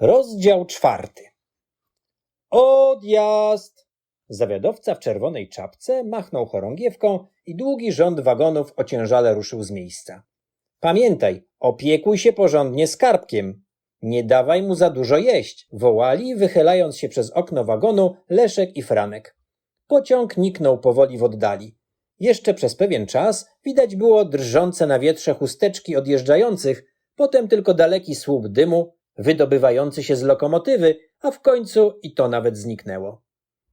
Rozdział czwarty. Odjazd! Zawiadowca w czerwonej czapce machnął chorągiewką i długi rząd wagonów ociężale ruszył z miejsca. Pamiętaj, opiekuj się porządnie skarbkiem. Nie dawaj mu za dużo jeść, wołali, wychylając się przez okno wagonu Leszek i Franek. Pociąg niknął powoli w oddali. Jeszcze przez pewien czas widać było drżące na wietrze chusteczki odjeżdżających, potem tylko daleki słup dymu, wydobywający się z lokomotywy, a w końcu i to nawet zniknęło.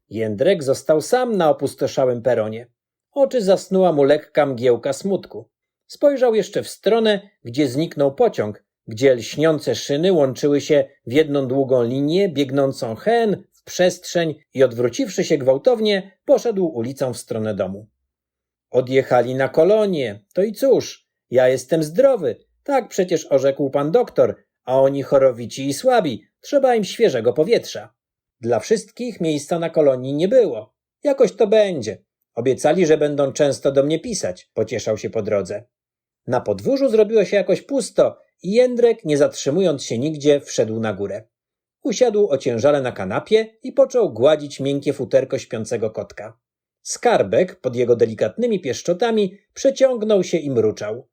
Jędrek został sam na opustoszałym peronie. Oczy zasnuła mu lekka mgiełka smutku. Spojrzał jeszcze w stronę, gdzie zniknął pociąg, gdzie lśniące szyny łączyły się w jedną długą linię biegnącą hen w przestrzeń i odwróciwszy się gwałtownie, poszedł ulicą w stronę domu. Odjechali na kolonie, to i cóż, ja jestem zdrowy, tak przecież orzekł pan doktor, a oni chorowici i słabi, trzeba im świeżego powietrza. Dla wszystkich miejsca na kolonii nie było. Jakoś to będzie. Obiecali, że będą często do mnie pisać, pocieszał się po drodze. Na podwórzu zrobiło się jakoś pusto i Jędrek, nie zatrzymując się nigdzie, wszedł na górę. Usiadł ociężale na kanapie i począł gładzić miękkie futerko śpiącego kotka. Skarbek pod jego delikatnymi pieszczotami przeciągnął się i mruczał.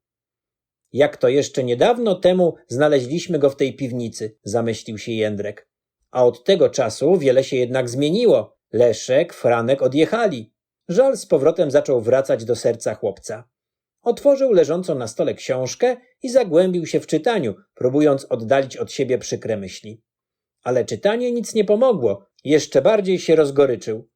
Jak to jeszcze niedawno temu znaleźliśmy go w tej piwnicy, zamyślił się Jędrek. A od tego czasu wiele się jednak zmieniło. Leszek, Franek odjechali. Żal z powrotem zaczął wracać do serca chłopca. Otworzył leżącą na stole książkę i zagłębił się w czytaniu, próbując oddalić od siebie przykre myśli. Ale czytanie nic nie pomogło, jeszcze bardziej się rozgoryczył.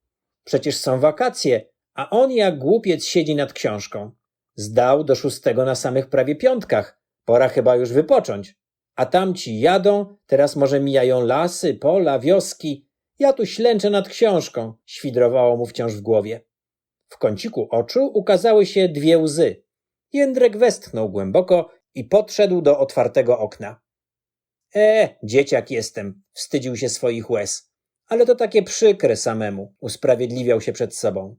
Przecież są wakacje, a on jak głupiec siedzi nad książką. Zdał do szóstego na samych prawie piątkach. Pora chyba już wypocząć. A tamci jadą, teraz może mijają lasy, pola, wioski. Ja tu ślęczę nad książką, świdrowało mu wciąż w głowie. W kąciku oczu ukazały się dwie łzy. Jędrek westchnął głęboko i podszedł do otwartego okna. E, dzieciak jestem, wstydził się swoich łez. Ale to takie przykre samemu, usprawiedliwiał się przed sobą.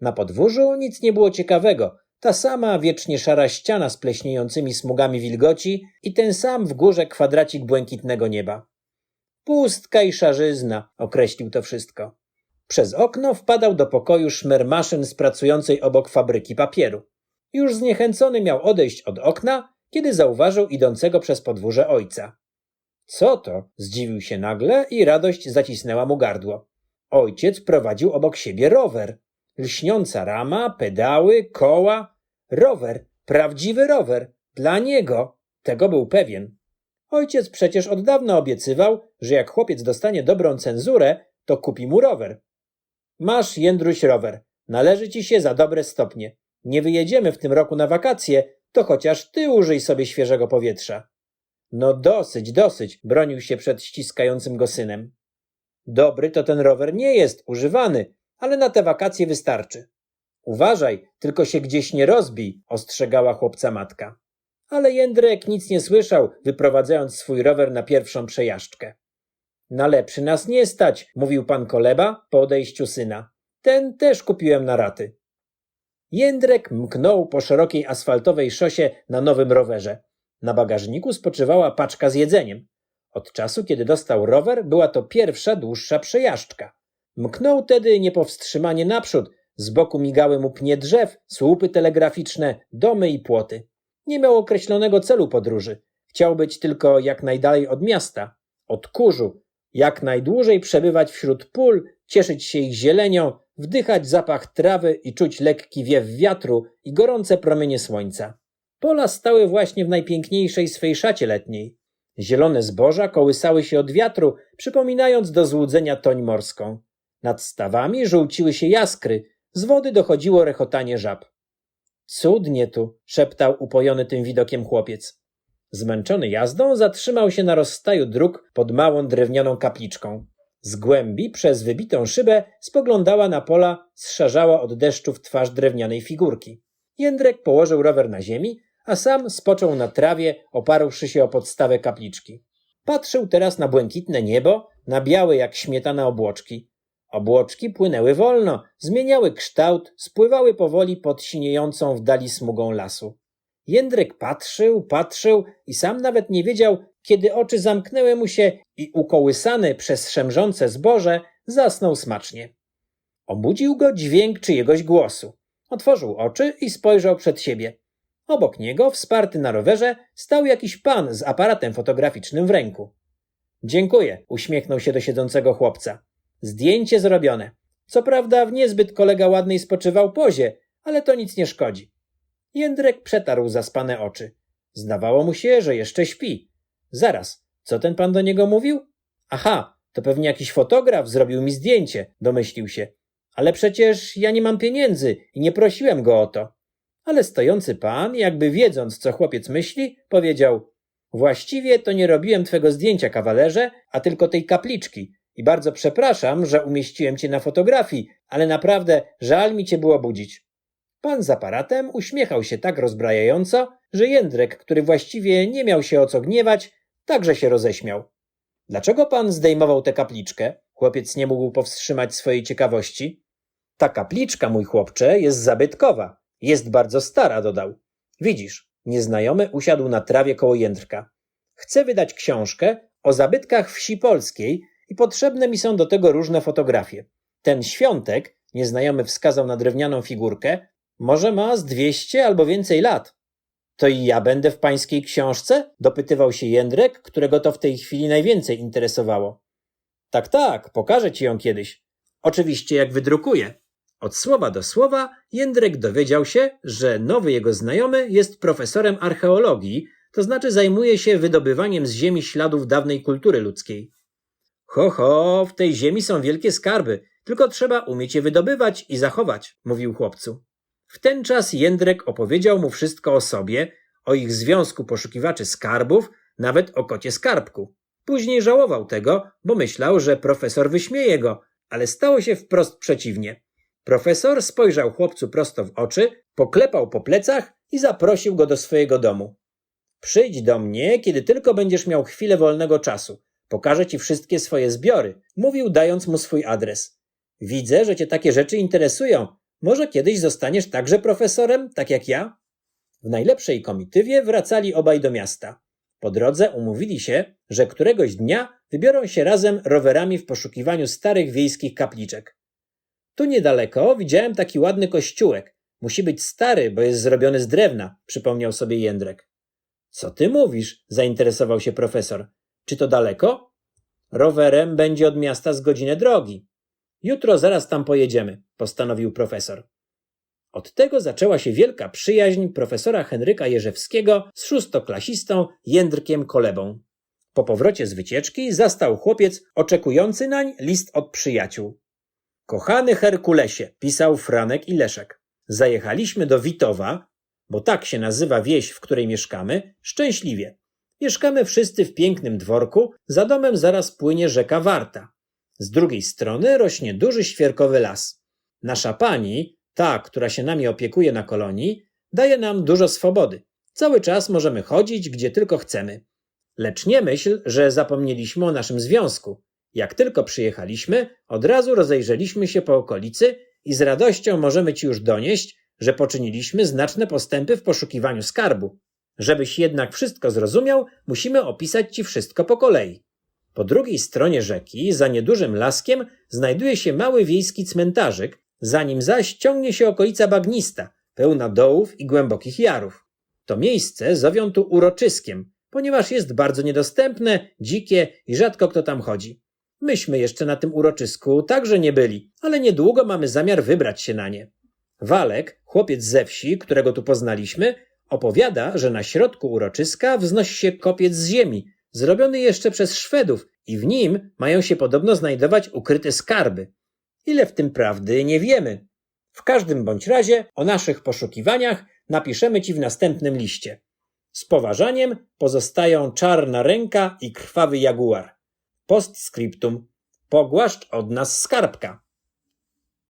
Na podwórzu nic nie było ciekawego, ta sama wiecznie szara ściana z pleśniejącymi smugami wilgoci i ten sam w górze kwadracik błękitnego nieba. Pustka i szarzyzna, określił to wszystko. Przez okno wpadał do pokoju szmer maszyn z pracującej obok fabryki papieru. Już zniechęcony miał odejść od okna, kiedy zauważył idącego przez podwórze ojca. Co to? zdziwił się nagle i radość zacisnęła mu gardło. Ojciec prowadził obok siebie rower. Lśniąca rama, pedały, koła. Rower, prawdziwy rower. Dla niego. Tego był pewien. Ojciec przecież od dawna obiecywał, że jak chłopiec dostanie dobrą cenzurę, to kupi mu rower. Masz, Jędruś, rower. Należy ci się za dobre stopnie. Nie wyjedziemy w tym roku na wakacje, to chociaż ty użyj sobie świeżego powietrza. No dosyć, dosyć, bronił się przed ściskającym go synem. Dobry to ten rower nie jest, używany, ale na te wakacje wystarczy. Uważaj, tylko się gdzieś nie rozbij, ostrzegała chłopca matka. Ale Jędrek nic nie słyszał, wyprowadzając swój rower na pierwszą przejażdżkę. Na lepszy nas nie stać, mówił pan Koleba po odejściu syna. Ten też kupiłem na raty. Jędrek mknął po szerokiej asfaltowej szosie na nowym rowerze. Na bagażniku spoczywała paczka z jedzeniem. Od czasu, kiedy dostał rower, była to pierwsza dłuższa przejażdżka. Mknął tedy niepowstrzymanie naprzód, z boku migały mu pnie drzew, słupy telegraficzne, domy i płoty. Nie miał określonego celu podróży. Chciał być tylko jak najdalej od miasta, od kurzu, jak najdłużej przebywać wśród pól, cieszyć się ich zielenią, wdychać zapach trawy i czuć lekki wiew wiatru i gorące promienie słońca. Pola stały właśnie w najpiękniejszej swej szacie letniej. Zielone zboża kołysały się od wiatru, przypominając do złudzenia toń morską. Nad stawami żółciły się jaskry, z wody dochodziło rechotanie żab. Cudnie tu, szeptał upojony tym widokiem chłopiec. Zmęczony jazdą zatrzymał się na rozstaju dróg pod małą drewnianą kapliczką. Z głębi przez wybitą szybę spoglądała na pola, zszarzała od deszczu w twarz drewnianej figurki. Jędrek położył rower na ziemi, a sam spoczął na trawie, oparłszy się o podstawę kapliczki. Patrzył teraz na błękitne niebo, na białe jak śmietana obłoczki. Obłoczki płynęły wolno, zmieniały kształt, spływały powoli pod siniejącą w dali smugą lasu. Jędrek patrzył, patrzył i sam nawet nie wiedział, kiedy oczy zamknęły mu się i ukołysany przez szemrzące zboże zasnął smacznie. Obudził go dźwięk czyjegoś głosu. Otworzył oczy i spojrzał przed siebie. Obok niego, wsparty na rowerze, stał jakiś pan z aparatem fotograficznym w ręku. Dziękuję, uśmiechnął się do siedzącego chłopca. Zdjęcie zrobione. Co prawda w niezbyt kolega ładnej spoczywał pozie, ale to nic nie szkodzi. Jędrek przetarł zaspane oczy. Zdawało mu się, że jeszcze śpi. Zaraz, co ten pan do niego mówił? Aha, to pewnie jakiś fotograf zrobił mi zdjęcie, domyślił się. Ale przecież ja nie mam pieniędzy i nie prosiłem go o to. Ale stojący pan, jakby wiedząc, co chłopiec myśli, powiedział: Właściwie to nie robiłem twego zdjęcia, kawalerze, a tylko tej kapliczki. I bardzo przepraszam, że umieściłem cię na fotografii, ale naprawdę żal mi cię było budzić. Pan z aparatem uśmiechał się tak rozbrajająco, że Jędrek, który właściwie nie miał się o co gniewać, także się roześmiał. Dlaczego pan zdejmował tę kapliczkę? Chłopiec nie mógł powstrzymać swojej ciekawości. Ta kapliczka, mój chłopcze, jest zabytkowa. Jest bardzo stara, dodał. Widzisz, nieznajomy usiadł na trawie koło Jędrka. Chcę wydać książkę o zabytkach wsi polskiej i potrzebne mi są do tego różne fotografie. Ten świątek, nieznajomy wskazał na drewnianą figurkę, może ma z dwieście albo więcej lat. To i ja będę w pańskiej książce? dopytywał się Jędrek, którego to w tej chwili najwięcej interesowało. Tak, tak, pokażę ci ją kiedyś. Oczywiście jak wydrukuję. Od słowa do słowa Jędrek dowiedział się, że nowy jego znajomy jest profesorem archeologii, to znaczy zajmuje się wydobywaniem z ziemi śladów dawnej kultury ludzkiej. Ho, ho, w tej ziemi są wielkie skarby, tylko trzeba umieć je wydobywać i zachować, mówił chłopcu. W ten czas Jędrek opowiedział mu wszystko o sobie, o ich związku poszukiwaczy skarbów, nawet o kocie skarbku. Później żałował tego, bo myślał, że profesor wyśmieje go, ale stało się wprost przeciwnie. Profesor spojrzał chłopcu prosto w oczy, poklepał po plecach i zaprosił go do swojego domu. Przyjdź do mnie, kiedy tylko będziesz miał chwilę wolnego czasu. Pokażę ci wszystkie swoje zbiory, mówił, dając mu swój adres. Widzę, że cię takie rzeczy interesują. Może kiedyś zostaniesz także profesorem, tak jak ja? W najlepszej komitywie wracali obaj do miasta. Po drodze umówili się, że któregoś dnia wybiorą się razem rowerami w poszukiwaniu starych wiejskich kapliczek. Tu niedaleko widziałem taki ładny kościółek. Musi być stary, bo jest zrobiony z drewna, przypomniał sobie Jędrek. Co ty mówisz? zainteresował się profesor. Czy to daleko? Rowerem będzie od miasta z godzinę drogi. Jutro zaraz tam pojedziemy, postanowił profesor. Od tego zaczęła się wielka przyjaźń profesora Henryka Jerzewskiego z szóstoklasistą Jędrkiem Kolebą. Po powrocie z wycieczki zastał chłopiec oczekujący nań list od przyjaciół. Kochany Herkulesie, pisał Franek i Leszek. Zajechaliśmy do Witowa, bo tak się nazywa wieś, w której mieszkamy, szczęśliwie. Mieszkamy wszyscy w pięknym dworku, za domem zaraz płynie rzeka Warta. Z drugiej strony rośnie duży świerkowy las. Nasza pani, ta, która się nami opiekuje na kolonii, daje nam dużo swobody. Cały czas możemy chodzić, gdzie tylko chcemy. Lecz nie myśl, że zapomnieliśmy o naszym związku. Jak tylko przyjechaliśmy, od razu rozejrzeliśmy się po okolicy i z radością możemy ci już donieść, że poczyniliśmy znaczne postępy w poszukiwaniu skarbu. Żebyś jednak wszystko zrozumiał, musimy opisać ci wszystko po kolei. Po drugiej stronie rzeki, za niedużym laskiem, znajduje się mały wiejski cmentarzyk, za nim zaś ciągnie się okolica bagnista, pełna dołów i głębokich jarów. To miejsce zowią tu uroczyskiem, ponieważ jest bardzo niedostępne, dzikie i rzadko kto tam chodzi. Myśmy jeszcze na tym uroczysku także nie byli, ale niedługo mamy zamiar wybrać się na nie. Walek, chłopiec ze wsi, którego tu poznaliśmy, opowiada, że na środku uroczyska wznosi się kopiec z ziemi, zrobiony jeszcze przez Szwedów i w nim mają się podobno znajdować ukryte skarby. Ile w tym prawdy nie wiemy. W każdym bądź razie o naszych poszukiwaniach napiszemy ci w następnym liście. Z poważaniem pozostają czarna ręka i krwawy jaguar. Postscriptum. Pogłaszcz od nas skarbka.